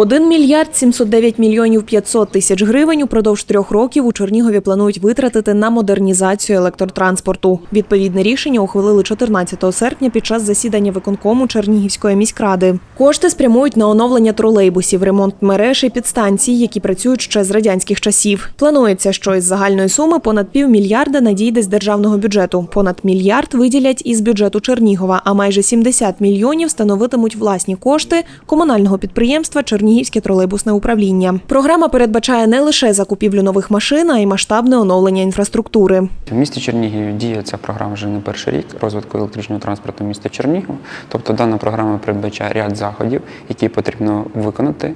1 мільярд 709 мільйонів 500 тисяч гривень упродовж трьох років у Чернігові планують витратити на модернізацію електротранспорту. Відповідне рішення ухвалили 14 серпня під час засідання виконкому Чернігівської міськради. Кошти спрямують на оновлення тролейбусів, ремонт мереж і підстанцій, які працюють ще з радянських часів. Планується, що із загальної суми понад півмільярда надійде з державного бюджету. Понад мільярд виділять із бюджету Чернігова, а майже 70 мільйонів становитимуть власні кошти комунального підприємства Чернігівське тролейбусне управління. Програма передбачає не лише закупівлю нових машин, а й масштабне оновлення інфраструктури. В місті Чернігів діє ця програма вже не перший рік розвитку електричного транспорту міста Чернігів. Тобто дана програма передбачає ряд заходів, які потрібно виконати.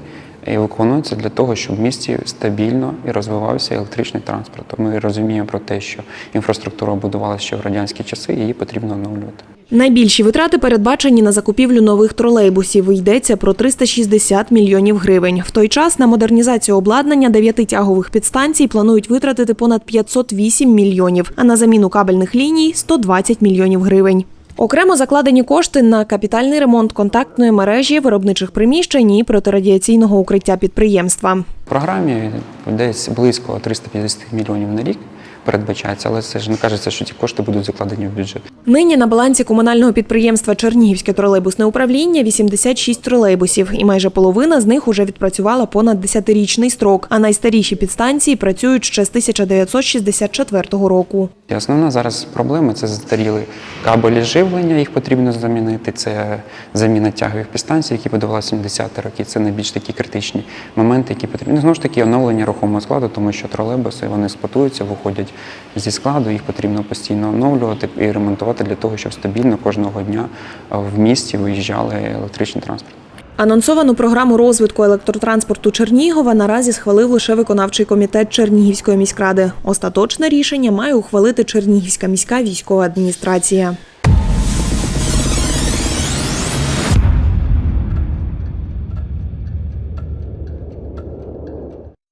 І виконуються для того, щоб в місті стабільно і розвивався електричний транспорт. Ми розуміємо про те, що інфраструктура будувалася ще в радянські часи, її потрібно оновлювати. Найбільші витрати передбачені на закупівлю нових тролейбусів. Йдеться про 360 мільйонів гривень. В той час на модернізацію обладнання дев'яти тягових підстанцій планують витратити понад 508 мільйонів, а на заміну кабельних ліній 120 мільйонів гривень. Окремо закладені кошти на капітальний ремонт контактної мережі, виробничих приміщень і протирадіаційного укриття підприємства. В програмі десь близько 350 мільйонів на рік передбачається, але це ж не кажеться, що ці кошти будуть закладені в бюджет. Нині на балансі комунального підприємства Чернігівське тролейбусне управління 86 тролейбусів, і майже половина з них уже відпрацювала понад 10-річний строк. А найстаріші підстанції працюють ще з 1964 року. І основна зараз проблема це застаріли кабелі живлення, їх потрібно замінити. Це заміна тягових підстанцій, які будувалися в 70-ті роки. Це найбільш такі критичні моменти, які потрібні. Ну, Знову ж таки, оновлення рухомого складу, тому що тролейбуси вони експлуатуються, виходять зі складу, їх потрібно постійно оновлювати і ремонтувати для того, щоб стабільно кожного дня в місті виїжджали електричний транспорт. Анонсовану програму розвитку електротранспорту Чернігова наразі схвалив лише виконавчий комітет Чернігівської міськради. Остаточне рішення має ухвалити Чернігівська міська військова адміністрація.